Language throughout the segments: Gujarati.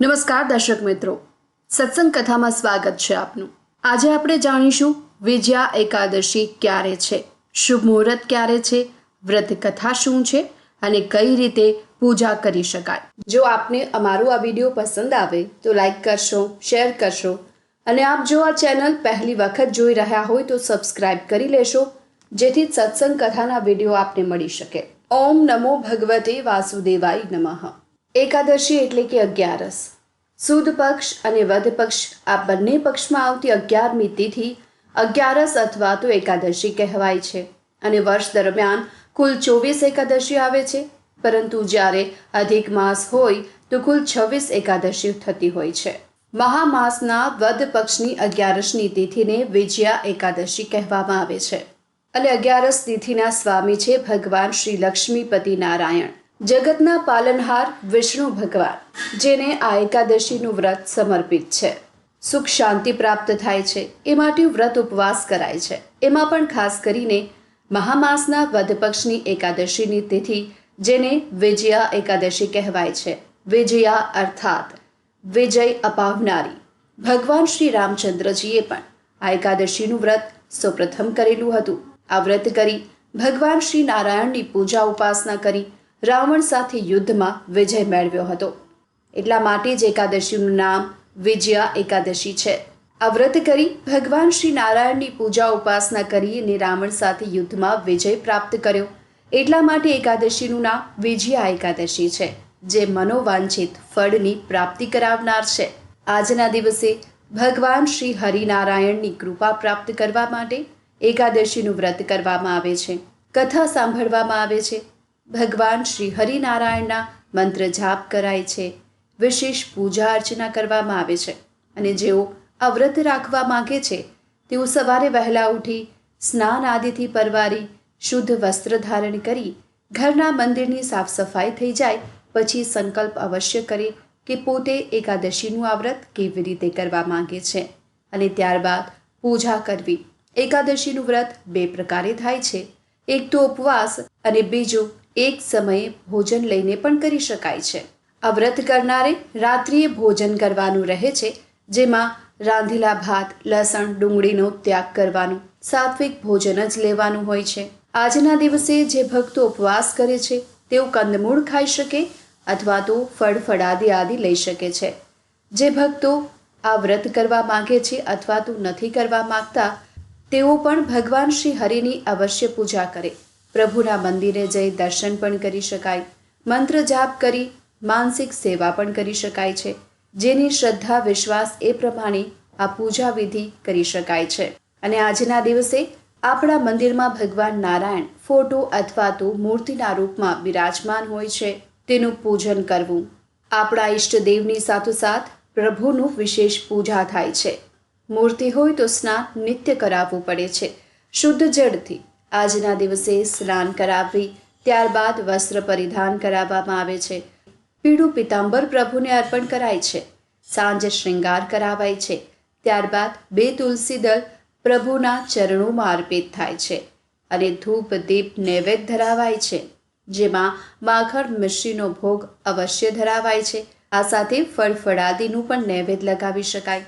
નમસ્કાર દર્શક મિત્રો. સત્સંગ કથામાં સ્વાગત છે આપનું. આજે આપણે જાણીશું વિજયા એકાદશી ક્યારે છે? શુભ મુહૂર્ત ક્યારે છે? વ્રત કથા શું છે? અને કઈ રીતે પૂજા કરી શકાય? જો આપને અમારો આ વીડિયો પસંદ આવે તો લાઈક કરશો, શેર કરશો અને આપ જો આ ચેનલ પહેલી વખત જોઈ રહ્યા હોય તો સબસ્ક્રાઇબ કરી લેશો, જેથી સત્સંગ કથાના વીડિયો આપને મળી શકે. ઓમ નમો ભગવતે વાસુદેવાય નમઃ. એકાદશી એટલે કે અગિયારસ. સુદ પક્ષ અને વધ પક્ષ આ બંને પક્ષમાં આવતી અગિયારમી તિથિ અગિયારસ અથવા તો એકાદશી કહેવાય છે. અને વર્ષ દરમિયાન કુલ ચોવીસ એકાદશી આવે છે. પરંતુ જ્યારે અધિક માસ હોય તો કુલ છવ્વીસ એકાદશી થતી હોય છે. મહામાસના વધ પક્ષની અગિયારસની તિથિને વિજયા એકાદશી કહેવામાં આવે છે. અને અગિયારસ તિથિના સ્વામી છે ભગવાન શ્રી લક્ષ્મીપતિ નારાયણ. જગતના પાલનહાર વિષ્ણુ ભગવાન, જેને આ એકાદશીનું વ્રત સમર્પિત છે. સુખ શાંતિ પ્રાપ્ત થાય છે, એ માટે વ્રત ઉપવાસ કરાય છે. એમાં પણ ખાસ કરીને મહામાસના વધ પક્ષની એકાદશીની તિથિ, જેને વિજયા એકાદશી કહેવાય છે. વિજયા અર્થાત વિજય અપાવનારી. ભગવાન શ્રી રામચંદ્રજીએ પણ આ એકાદશીનું વ્રત સૌપ્રથમ કરેલું હતું. આ વ્રત કરી ભગવાન શ્રી નારાયણની પૂજા ઉપાસના કરી રાવણ સાથે યુદ્ધમાં વિજય મેળવ્યો હતો. એટલા માટે જ એકાદશીનું નામ વિજયા એકાદશી છે. આ વ્રત કરી ભગવાન શ્રી નારાયણની પૂજા ઉપાસના કરી અને રાવણ સાથે યુદ્ધમાં વિજય પ્રાપ્ત કર્યો. એટલા માટે એકાદશીનું નામ વિજયા એકાદશી છે, જે મનોવાંછિત ફળની પ્રાપ્તિ કરાવનાર છે. આજના દિવસે ભગવાન શ્રી હરિનારાયણની કૃપા પ્રાપ્ત કરવા માટે એકાદશીનું વ્રત કરવામાં આવે છે. કથા સાંભળવામાં આવે છે. ભગવાન શ્રી હરિનારાયણના મંત્ર જાપ કરાય છે. વિશેષ પૂજા અર્ચના કરવામાં આવે છે અને જેઓ આ વ્રત રાખવા માગે છે, તેઓ સવારે વહેલા ઉઠી સ્નાન આદિથી પરવારી શુદ્ધ વસ્ત્ર ધારણ કરી ઘરના મંદિરની સાફ સફાઈ થઈ જાય, પછી સંકલ્પ અવશ્ય કરે કે પોતે એકાદશીનું આ વ્રત કેવી રીતે કરવા માગે છે અને ત્યારબાદ પૂજા કરવી. એકાદશીનું વ્રત બે પ્રકારે થાય છે. એક તો ઉપવાસ અને બીજું એક સમયે ભોજન લઈને પણ કરી શકાય છે. આ વ્રત કરનારે રાત્રિએ ભોજન કરવાનું રહે છે, જેમાં રાંધેલા ભાત, લસણ, ડુંગળીનો ત્યાગ કરવાનો, સાત્વિક ભોજન જ લેવાનું હોય છે. આજના દિવસે જે ભક્તો ઉપવાસ કરે છે, તેઓ કંદમૂળ ખાઈ શકે અથવા તો ફળ આદિ લઈ શકે છે. જે ભક્તો આ વ્રત કરવા માગે છે અથવા તો નથી કરવા માંગતા, તેઓ પણ ભગવાન શ્રી હરિની અવશ્ય પૂજા કરે. પ્રભુના મંદિરે જઈ દર્શન પણ કરી શકાય. મંત્ર જાપ કરી માનસિક સેવા પણ કરી શકાય છે. જેની શ્રદ્ધા, વિશ્વાસ એ પ્રમાણે આ પૂજા વિધિ કરી શકાય છે. અને આજના દિવસે આપણા મંદિરમાં ભગવાન નારાયણ ફોટો અથવા તો મૂર્તિના રૂપમાં બિરાજમાન હોય છે. તેનું પૂજન કરવું. આપણા ઈષ્ટદેવની સાથોસાથ પ્રભુનું વિશેષ પૂજા થાય છે. મૂર્તિ હોય તો સ્નાન, નિત્ય કરાવવું પડે છે. શુદ્ધ જળથી આજના દિવસે સ્નાન કરાવવી ત્યારબાદ વસ્ત્ર પરિધાન કરાવવામાં આવે છે. પીળું પિતાંબર પ્રભુને અર્પણ કરાય છે. સાંજે શૃંગાર કરાવાય છે. ત્યારબાદ બે તુલસી દળ પ્રભુના ચરણોમાં અર્પિત થાય છે અને ધૂપ દીપ નૈવેદ્ય ધરાવાય છે, જેમાં માખણ મિશ્રીનો ભોગ અવશ્ય ધરાવાય છે. આ સાથે ફળ ફળાદીનું પણ નૈવેદ્ય લગાવી શકાય.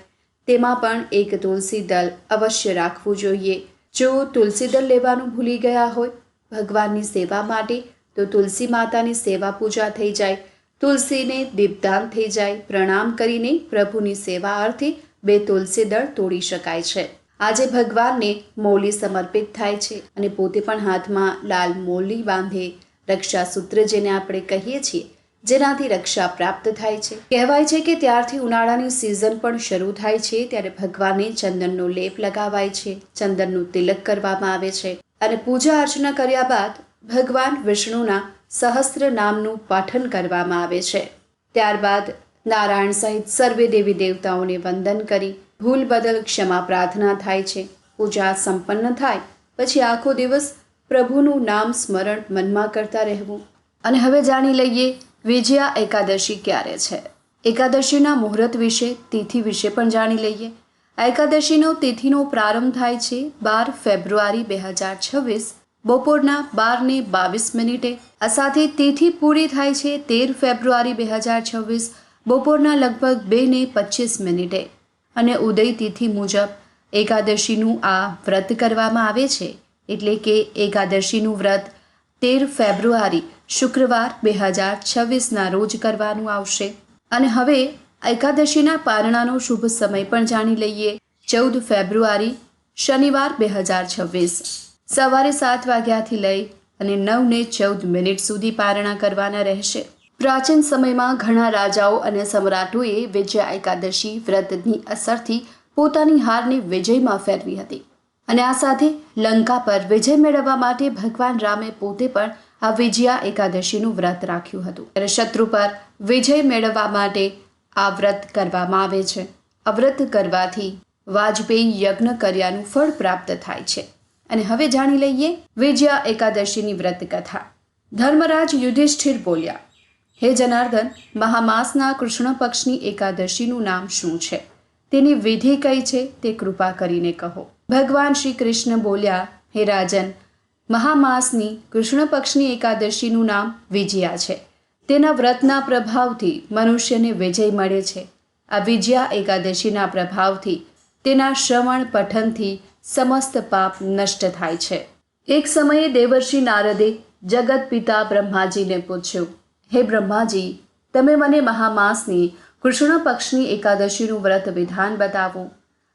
તેમાં પણ એક તુલસી દળ અવશ્ય રાખવું જોઈએ. જો તુલસી દળ લેવાનું ભૂલી ગયા હોય ભગવાનની સેવા માટે, તો તુલસી માતાની સેવા પૂજા થઈ જાય. તુલસીને દીપદાન થઈ જાય. પ્રણામ કરીને પ્રભુની સેવા અર્થે બે તુલસી દળ તોડી શકાય છે. આજે ભગવાનને મૌલી સમર્પિત થાય છે અને પોતે પણ હાથમાં લાલ મૌલી બાંધે. રક્ષાસૂત્ર જેને આપણે કહીએ છીએ જેનાથી રક્ષા પ્રાપ્ત થાય છે. કહેવાય છે કે ત્યારથી ઉનાળાની સિઝન પણ શરૂ થાય છે, ત્યારે ભગવાનને ચંદનનો લેપ લગાવાય છે, ચંદનનું તિલક કરવામાં આવે છે અને પૂજા અર્ચના કર્યા બાદ ભગવાન વિષ્ણુના સહસ્ત્ર નામનું પાઠન કરવામાં આવે છે. ત્યારબાદ નારાયણ સહિત સર્વે દેવી દેવતાઓને વંદન કરી ભૂલ બદલ ક્ષમા પ્રાર્થના થાય છે. પૂજા સંપન્ન થાય, પછી આખો દિવસ પ્રભુનું નામ સ્મરણ મનમાં કરતા રહેવું. અને હવે જાણી લઈએ વિજયા એકાદશી ક્યારે છે? એકાદશીના મુહૂર્ત વિશે, તિથિ વિશે પણ જાણી લઈએ. એકાદશીનો તિથિનો પ્રારંભ થાય છે બાર ફેબ્રુઆરી બે હજાર છવ્વીસ, બપોરના બારને બાવીસ મિનિટે. આ સાથે તિથિ પૂરી થાય છે તેર ફેબ્રુઆરી બે હજાર છવ્વીસ, બપોરના લગભગ બે ને પચીસ મિનિટે. અને ઉદય તિથિ મુજબ એકાદશીનું આ વ્રત કરવામાં આવે છે. એટલે કે એકાદશીનું વ્રત તેર ફેબ્રુઆરી શુક્રવાર બે હજાર છવ્વીસના રોજ કરવાનું આવશે. અને હવે એકાદશીના પારણાનો શુભ સમય પણ જાણી લઈએ. ચૌદ ફેબ્રુઆરી શનિવાર બે હજાર છવ્વીસ. સવારે સાત વાગ્યાથી લઈ અને નવને ચૌદ મિનિટ સુધી પારણા કરવાના રહેશે. પ્રાચીન સમયમાં ઘણા રાજાઓ અને સમ્રાટોએ વિજયા એકાદશી વ્રતની અસરથી પોતાની હારને વિજયમાં ફેરવી હતી. અને આ સાથે લંકા પર વિજય મેળવવા માટે ભગવાન રામે પોતે પણ આ વિજયા એકાદશીનું વ્રત રાખ્યું હતું. અને શત્રુ પર વિજય મેળવવા માટે આ વ્રત કરવામાં આવે છે. આ વ્રત કરવાથી વાજપેયી યજ્ઞ કર્યાનું ફળ પ્રાપ્ત થાય છે. અને હવે જાણી લઈએ વિજયા એકાદશીની વ્રત કથા ધર્મરાજ યુધિષ્ઠિર બોલ્યા, હે જનાર્દન, મહામાસના કૃષ્ણ પક્ષની એકાદશીનું નામ શું છે? તેની વિધિ કઈ છે તે કૃપા કરીને કહો. ભગવાન શ્રી કૃષ્ણ બોલ્યા, હે રાજન, મહામાસની કૃષ્ણ પક્ષની એકાદશીનું નામ વિજયા છે. તેના વ્રતના પ્રભાવથી મનુષ્યને વિજય મળે છે. આ વિજયા એકાદશીના પ્રભાવથી તેના શ્રવણ પઠનથી સમસ્ત પાપ નષ્ટ થાય છે. એક સમયે દેવર્ષિ નારદે જગત પિતા બ્રહ્માજીને પૂછ્યું, હે બ્રહ્માજી, તમે મને મહામાસની કૃષ્ણ પક્ષની એકાદશીનું વ્રત વિધાન બતાવો.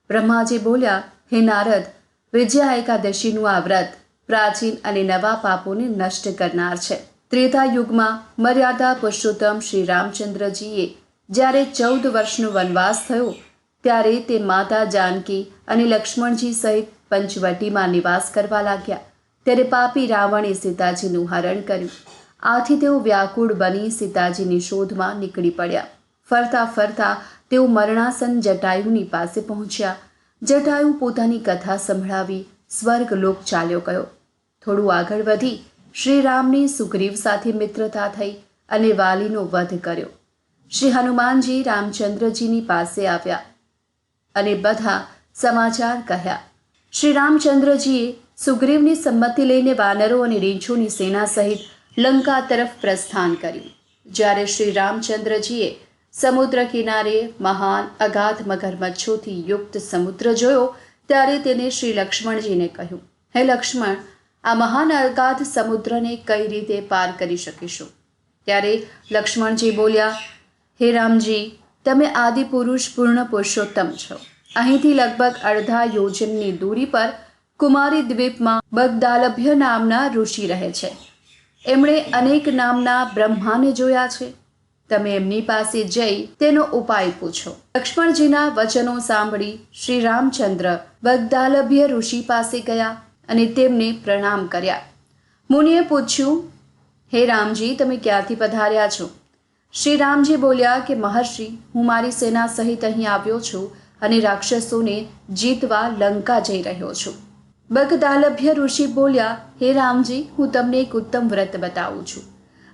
બ્રહ્માજી બોલ્યા હે નારદ, વિજયા એકાદશીનું આ વ્રત પ્રાચીન અને નવા પાપોને નષ્ટ કરનાર છે. ત્રેતા યુગમાં મર્યાદા પુરુષોત્તમ શ્રી રામચંદ્રજીએ જ્યારે ચૌદ વર્ષનો વનવાસ થયો, ત્યારે તે માતા જાનકી અને લક્ષ્મણજી સહિત પંચવટીમાં નિવાસ કરવા લાગ્યા. ત્યારે પાપી રાવણે સીતાજીનું હરણ કર્યું. આથી તેઓ વ્યાકુળ બની સીતાજીની શોધમાં નીકળી પડ્યા. ફરતા ફરતા તેઓ મરણાસન જટાયુની પાસે પહોંચ્યા. જટાયુ પોતાની કથા સંભળાવી સ્વર્ગલોક ચાલ્યો ગયો. થોડું આગળ વધી શ્રીરામની સુગ્રીવ સાથે મિત્રતા થઈ અને વાલીનો વધ કર્યો. શ્રી હનુમાનજી રામચંદ્રજીની પાસે આવ્યા અને બધા સમાચાર કહ્યા. શ્રી રામચંદ્રજીએ સુગ્રીવની સંમતિ લઈને વાનરો અને રીંછોની સેના સહિત લંકા તરફ પ્રસ્થાન કર્યું. જ્યારે શ્રી રામચંદ્રજીએ સમુદ્ર કિનારે મહાન અગાધ મગરમચ્છોથી યુક્ત સમુદ્ર જોયો ત્યારે તેને શ્રી લક્ષ્મણજીને કહ્યું, હે લક્ષ્મણ, આ મહાન અગાધ સમુદ્રને કઈ રીતે પાર કરી શકીશું? ત્યારે લક્ષ્મણજી બોલ્યા, હે રામજી, તમે આદિપુરુષ પૂર્ણ પુરુષોત્તમ છો. અહીંથી લગભગ અડધા યોજનની દૂરી પર કુમારી દ્વીપમાં બગદાલભ્ય નામના ઋષિ રહે છે. એમણે અનેક નામના બ્રહ્માને જોયા છે. તમે એમની પાસે જઈ તેનો ઉપાય પૂછો. લક્ષ્મણજીના વચનો સાંભળી શ્રી રામચંદ્ર બગદાલભ્ય ઋષિ પાસે ગયા અને તેમને પ્રણામ કર્યા. મુનિએ પૂછ્યું, હે રામજી, તમે ક્યાંથી પધાર્યા છો? શ્રી રામજી બોલ્યા કે, મહર્ષિ, હું મારી સેના સહિત અહીં આવ્યો છું અને રાક્ષસોને જીતવા લંકા જઈ રહ્યો છું. બગદાલભ્ય ઋષિ બોલ્યા, હે રામજી, હું તમને એક ઉત્તમ વ્રત બતાવું છું.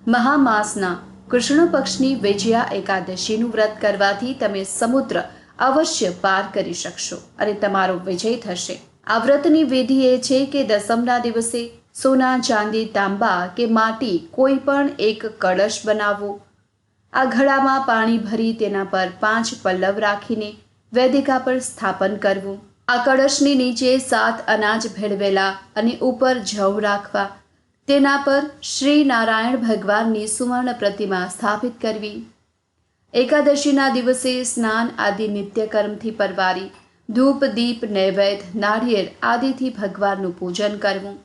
મહામાસના કૃષ્ણ પક્ષની વિજયા એકાદશીનું વ્રત કરવાથી તમે સમુદ્ર અવશ્ય પાર કરી શકશો અને તમારો વિજય થશે. આ વ્રતની વિધિ એ છે કે દસમના દિવસે સોના, ચાંદી, તાંબા કે માટી કોઈ પણ એક કળશ બનાવવો આ ઘડામાં પાણી ભરી તેના પર પાંચ પલ્લવ રાખીને વેદિકા પર સ્થાપન કરવું. આ કળશની નીચે સાત અનાજ ભેળવેલા અને ઉપર જવ રાખવા તેના પર શ્રી નારાયણ ભગવાનની સુવર્ણ પ્રતિમા સ્થાપિત કરવી. એકાદશીના દિવસે સ્નાન આદિ નિત્યકર્મથી પરવારી, ધૂપ, દીપ, નૈવેદ્ય, નાળિયેર આદિથી ભગવાનનું પૂજન કરવું.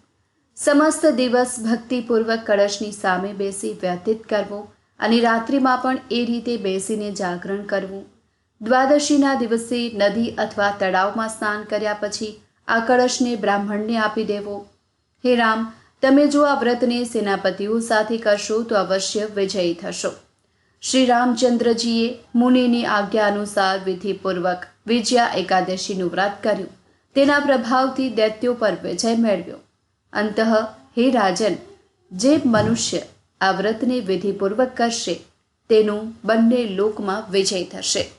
સમસ્ત દિવસ ભક્તિપૂર્વક કળશની સામે બેસી વ્યતીત કરવો અને રાત્રિમાં પણ એ રીતે બેસીને જાગરણ કરવું. દ્વાદશીના દિવસે નદી અથવા તળાવમાં સ્નાન કર્યા પછી આ કળશને બ્રાહ્મણને આપી દેવો. હે રામ તમે જો આ વ્રતને સેનાપતિઓ સાથે કરશો તો અવશ્ય વિજયી થશો. શ્રી રામચંદ્રજીએ મુનિની આજ્ઞા અનુસાર વિધિપૂર્વક વિજયા એકાદશીનું વ્રત કર્યું. તેના પ્રભાવથી દૈત્યો પર વિજય મેળવ્યો. અંતઃ, હે રાજન, જે મનુષ્ય આ વ્રતને વિધિપૂર્વક કરશે, તેનું બંને લોકમાં વિજય થશે.